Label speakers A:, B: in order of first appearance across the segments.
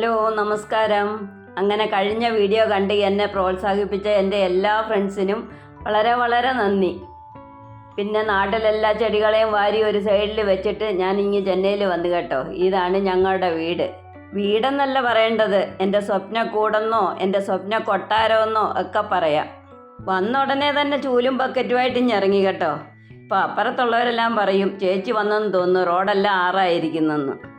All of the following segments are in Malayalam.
A: ഹലോ നമസ്കാരം. അങ്ങനെ കഴിഞ്ഞ വീഡിയോ കണ്ട് എന്നെ പ്രോത്സാഹിപ്പിച്ച എന്റെ എല്ലാ ഫ്രണ്ട്സിനും വളരെ വളരെ നന്ദി. പിന്നെ നാട്ടിലെല്ലാ ചെടികളെയും വാരി ഒരു സൈഡിൽ വെച്ചിട്ട് ഞാൻ ഇങ്ങ് ചെന്നൈയിൽ വന്നു കേട്ടോ. ഇതാണ് ഞങ്ങളുടെ വീട്. വീടെന്നല്ല പറയേണ്ടത് എന്റെ സ്വപ്ന കൂടെന്നോ എന്റെ സ്വപ്ന കൊട്ടാരമെന്നോ ഒക്കെ പറയാം. വന്ന ഉടനെ തന്നെ ചൂലും ബക്കറ്റുമായിട്ട് ഇറങ്ങി കേട്ടോ. ഇപ്പം അപ്പുറത്തുള്ളവരെല്ലാം പറയും ചേച്ചി വന്നെന്ന് തോന്നുന്നു റോഡെല്ലാം ആറായിരിക്കുന്നെന്ന്.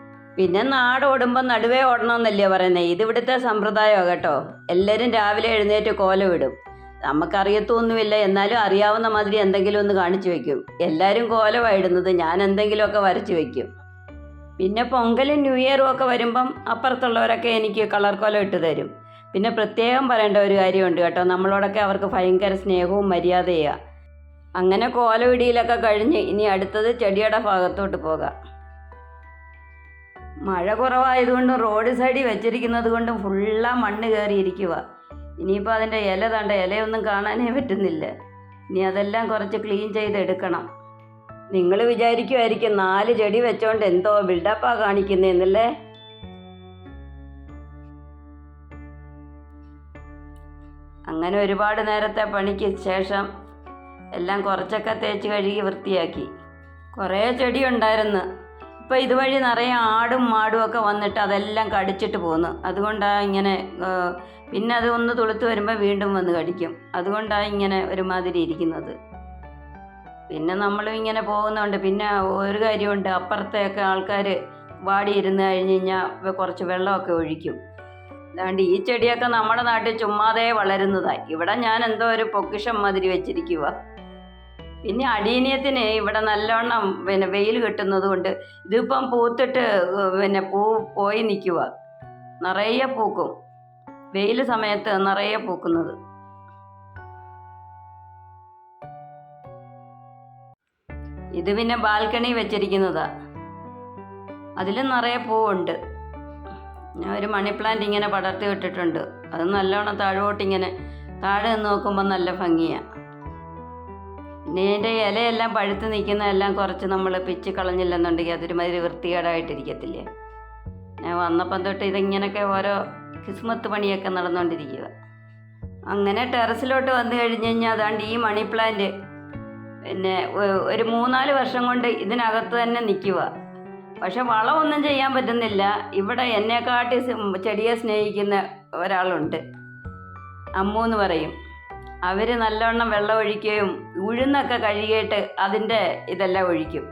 A: പിന്നെ നാട് ഓടുമ്പോൾ നടുവേ ഓടണമെന്നല്ലേ പറയുന്നത് ഇവിടുത്തെ സമ്പ്രദായമാണ് കേട്ടോ. എല്ലാവരും രാവിലെ എഴുന്നേറ്റ് കോലം ഇടും നമുക്കറിയത്തൊന്നുമില്ല. എന്നാലും അറിയാവുന്ന മാതിരി എന്തെങ്കിലും ഒന്ന് കാണിച്ചു വെക്കും. എല്ലാവരും കോലമായിടുന്നത് ഞാൻ എന്തെങ്കിലുമൊക്കെ വരച്ചു വെക്കും. പിന്നെ പൊങ്കലും ന്യൂ ഇയറും ഒക്കെ വരുമ്പം അപ്പുറത്തുള്ളവരൊക്കെ എനിക്ക് കളർ കോലം ഇട്ട് തരും. പിന്നെ പ്രത്യേകം പറയേണ്ട ഒരു കാര്യമുണ്ട് കേട്ടോ. നമ്മളോടൊക്കെ അവർക്ക് ഭയങ്കര സ്നേഹവും മര്യാദയാണ് അങ്ങനെ കോലവിടിയിലൊക്കെ കഴിഞ്ഞ് ഇനി അടുത്തത് ചെടിയുടെ ഭാഗത്തോട്ട് പോകാം. മഴ കുറവായതുകൊണ്ടും റോഡ് സൈഡിൽ വെച്ചിരിക്കുന്നത് കൊണ്ടും ഫുള്ളാ മണ്ണ് കയറിയിരിക്കുക ഇനിയിപ്പോൾ അതിന്റെ ഇല തണ്ട ഇലയൊന്നും കാണാനേ പറ്റുന്നില്ല. ഇനി അതെല്ലാം കുറച്ച് ക്ലീൻ ചെയ്തെടുക്കണം. നിങ്ങൾ വിചാരിക്കുമായിരിക്കും നാല് ചെടി വെച്ചോണ്ട് എന്തോ ബിൽഡപ്പാ കാണിക്കുന്നതെന്നല്ലേ അങ്ങനെ ഒരുപാട് നേരത്തെ പണിക്ക് ശേഷം എല്ലാം കുറച്ചൊക്കെ തേച്ച് കഴുകി വൃത്തിയാക്കി. കുറേ ചെടി ഉണ്ടായിരുന്നു. ഇപ്പം ഇതുവഴി നിറയെ ആടും മാടും ഒക്കെ വന്നിട്ട് അതെല്ലാം കടിച്ചിട്ട് പോകുന്നു അതുകൊണ്ടാണ് ഇങ്ങനെ പിന്നെ അത് ഒന്ന് തുളുത്ത് വരുമ്പോൾ വീണ്ടും വന്ന് കടിക്കും. അതുകൊണ്ടാണ് ഇങ്ങനെ ഒരുമാതിരി ഇരിക്കുന്നത്. പിന്നെ നമ്മളും ഇങ്ങനെ പോകുന്നുണ്ട്. പിന്നെ ഒരു കാര്യമുണ്ട്. അപ്പുറത്തെയൊക്കെ ആൾക്കാർ വാടി ഇരുന്ന് കഴിഞ്ഞ് കഴിഞ്ഞാൽ കുറച്ച് വെള്ളമൊക്കെ ഒഴിക്കും. അതാണ്ട് ഈ ചെടിയൊക്കെ നമ്മുടെ നാട്ടിൽ ചുമ്മാതെ വളരുന്നതായി ഇവിടെ ഞാൻ എന്തോ ഒരു പൊക്കിഷം മാതിരി വെച്ചിരിക്കുക പിന്നെ അടീനിയത്തിന് ഇവിടെ നല്ലോണം പിന്നെ വെയിൽ കിട്ടുന്നത് കൊണ്ട് ഇതിപ്പം പൂത്തിട്ട് പിന്നെ പൂ പോയി നിൽക്കുക നിറയെ പൂക്കും. വെയിൽ സമയത്ത് നിറയെ പൂക്കുന്നത്. ഇത് പിന്നെ ബാൽക്കണി വെച്ചിരിക്കുന്നതാ. അതിൽ നിറയെ പൂവുണ്ട്. ഞാൻ ഒരു മണി പ്ലാന്റ് ഇങ്ങനെ പടർത്തി വിട്ടിട്ടുണ്ട് അത് നല്ലോണം താഴോട്ട് ഇങ്ങനെ താഴെ നിന്ന് നോക്കുമ്പോൾ നല്ല ഭംഗിയാണ് അതിന്റെ ഇലയെല്ലാം പഴുത്ത് നിൽക്കുന്നതെല്ലാം കുറച്ച് നമ്മൾ പിച്ച് കളഞ്ഞില്ലെന്നുണ്ടെങ്കിൽ അതൊരു മാതിരി വൃത്തികേടായിട്ടിരിക്കത്തില്ലേ? ഞാൻ വന്നപ്പം തൊട്ട് ഇതിങ്ങനെയൊക്കെ ഓരോ കിസ്മത്ത് പണിയൊക്കെ നടന്നുകൊണ്ടിരിക്കുക അങ്ങനെ ടെറസിലോട്ട് വന്നു കഴിഞ്ഞ് കഴിഞ്ഞാൽ അതാണ്ട് ഈ മണി പ്ലാന്റ് പിന്നെ ഒരു മൂന്നാൽ വർഷം കൊണ്ട് ഇതിനകത്ത് തന്നെ നിൽക്കുക പക്ഷെ വളമൊന്നും ചെയ്യാൻ പറ്റുന്നില്ല. ഇവിടെ എന്നെക്കാട്ടി ചെടിയെ സ്നേഹിക്കുന്ന ഒരാളുണ്ട്. അമ്മു എന്ന് പറയും. അവർ നല്ലവണ്ണം വെള്ളം ഒഴിക്കുകയും ഉഴുന്നൊക്കെ കഴുകിയിട്ട് അതിന്റെ ഇതെല്ലാം ഒഴിക്കും.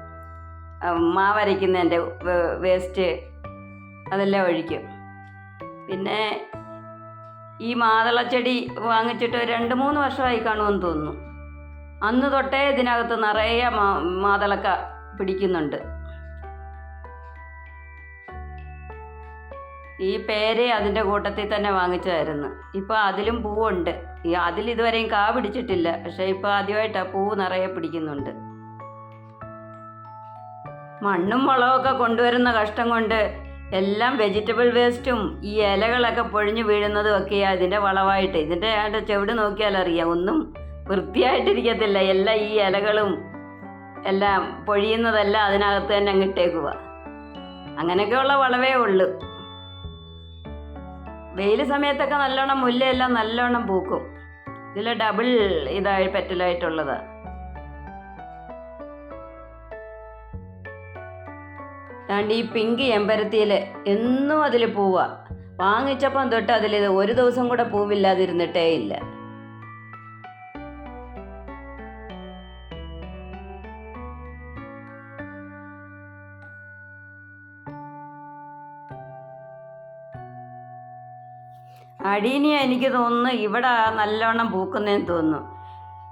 A: മാവരയ്ക്കുന്നതിന്റെ വേസ്റ്റ് അതെല്ലാം ഒഴിക്കും. പിന്നെ ഈ മാതളച്ചെടി വാങ്ങിച്ചിട്ട് രണ്ട് മൂന്ന് വർഷമായി കാണുമെന്ന് തോന്നുന്നു. അന്ന് തൊട്ടേ ഇതിനകത്ത് നിറയെ മാതളക്ക പിടിക്കുന്നുണ്ട്. ഈ പേര് അതിന്റെ കൂട്ടത്തിൽ തന്നെ വാങ്ങിച്ചതായിരുന്നു. ഇപ്പോൾ അതിലും പൂവുണ്ട്. ഈ അതിൽ ഇതുവരെയും കാ പിടിച്ചിട്ടില്ല. പക്ഷേ ഇപ്പോൾ ആദ്യമായിട്ടാണ് പൂവ് നിറയെ പിടിക്കുന്നുണ്ട്. മണ്ണും വളമൊക്കെ കൊണ്ടുവരുന്ന കഷ്ടം കൊണ്ട് എല്ലാം വെജിറ്റബിൾ വേസ്റ്റും ഈ ഇലകളൊക്കെ പൊഴിഞ്ഞു വീഴുന്നതും ഒക്കെയാണ് ഇതിന്റെ വളമായിട്ട് ഇതിന്റെ ആണ്ട് ചെവിട് നോക്കിയാൽ അറിയാം. ഒന്നും വൃത്തിയായിട്ടിരിക്കത്തില്ല. എല്ലാം ഈ ഇലകളും എല്ലാം പൊഴിയുന്നതെല്ലാം അതിനകത്ത് തന്നെ അങ്ങിട്ടേക്കുക അങ്ങനെയൊക്കെയുള്ള വളവേ ഉള്ളൂ. വെയിൽ സമയത്തൊക്കെ നല്ലോണം മുല്ലയെല്ലാം നല്ലോണം പൂക്കും. ഇതിൽ ഡബിൾ ഇതായി പെറ്റലായിട്ടുള്ളത്. രണ്ട് ഈ പിങ്ക് എമ്പരത്തിയിൽ എന്നും അതിൽ പൂവാ. വാങ്ങിച്ചപ്പം തൊട്ട് അതിൽ ഒരു ദിവസം കൂടെ പൂവില്ലാതിരുന്നിട്ടേ ഇല്ല. അടീനിയ എനിക്ക് തോന്നുന്നു ഇവിടെ നല്ലോണം പൂക്കുന്നതെന്ന് തോന്നുന്നു.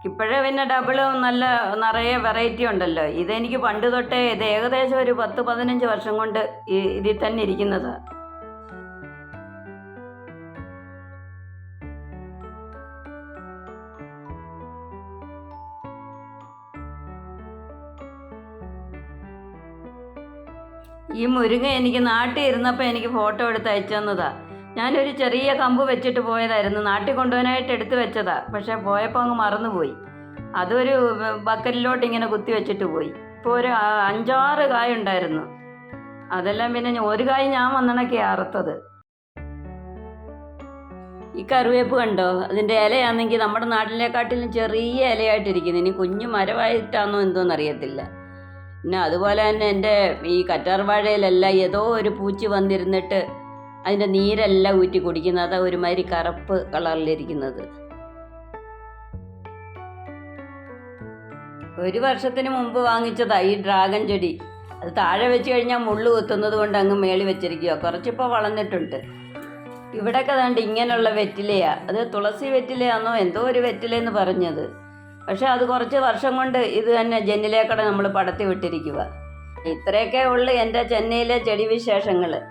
A: ഇപ്പോഴേ പിന്നെ ഡബിൾ നല്ല നിറയെ വെറൈറ്റി ഉണ്ടല്ലോ. ഇതെനിക്ക് പണ്ട് തൊട്ടേ ഇത് ഏകദേശം ഒരു പത്ത് പതിനഞ്ച് വർഷം കൊണ്ട് ഇതിൽ തന്നെ ഇരിക്കുന്നത്. ഈ മുരുങ്ങ എനിക്ക് നാട്ടിൽ ഇരുന്നപ്പോൾ എനിക്ക് ഫോട്ടോ എടുത്ത് അയച്ചു തന്നതാ. ഞാനൊരു ചെറിയ കമ്പ് വെച്ചിട്ട് പോയതായിരുന്നു. നാട്ടിൽ കൊണ്ടുപോകാനായിട്ട് എടുത്ത് വെച്ചതാ. പക്ഷെ പോയപ്പോൾ അങ്ങ് മറന്നുപോയി. അതൊരു ബക്കറ്റിലോട്ട് ഇങ്ങനെ കുത്തി വെച്ചിട്ട് പോയി. ഇപ്പോൾ ഒരു അഞ്ചാറ് കായ ഉണ്ടായിരുന്നു. അതെല്ലാം പിന്നെ ഒരു കായ് ഞാൻ വന്നണക്കെ അറുത്തത്. ഈ കറിവേപ്പ് കണ്ടോ? അതിന്റെ ഇലയാണെങ്കിൽ നമ്മുടെ നാട്ടിലെക്കാട്ടിലും ചെറിയ ഇലയായിട്ടിരിക്കുന്നു. ഇനി കുഞ്ഞു മരമായിട്ടാണോ എന്തോന്ന് അറിയത്തില്ല. പിന്നെ അതുപോലെ തന്നെ എന്റെ ഈ കറ്റാർവാഴയിലെല്ലാം ഏതോ ഒരു പൂച്ചി വന്നിരുന്നിട്ട് അതിന്റെ നീരെല്ലാം ഊറ്റി കുടിക്കുന്നത്. അതാ ഒരുമാതിരി കറുപ്പ് കളറിലിരിക്കുന്നത്. ഒരു വർഷത്തിന് മുമ്പ് വാങ്ങിച്ചതാ ഈ ഡ്രാഗൺ ചെടി. അത് താഴെ വെച്ച് കഴിഞ്ഞാൽ മുള്ളു കുത്തുന്നത് കൊണ്ട് അങ്ങ് മേളി വെച്ചിരിക്കുക കുറച്ചിപ്പോൾ വളർന്നിട്ടുണ്ട്. ഇവിടെയൊക്കെ കണ്ട് ഇങ്ങനെയുള്ള വെറ്റിലയാ. അത് തുളസി വെറ്റിലയാണോ എന്തോ ഒരു വെറ്റിലെന്ന് പറഞ്ഞത്. പക്ഷെ അത് കുറച്ച് വർഷം കൊണ്ട് ഇത് തന്നെ ജെന്നിലേക്കടെ നമ്മൾ പടത്തി വിട്ടിരിക്കുക ഇത്രയൊക്കെ ഉള്ളു എന്റെ ചെന്നൈയിലെ ചെടി വിശേഷങ്ങൾ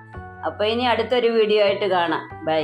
A: അപ്പോൾ ഇനി അടുത്തൊരു വീഡിയോ ആയിട്ട് കാണാം. ബൈ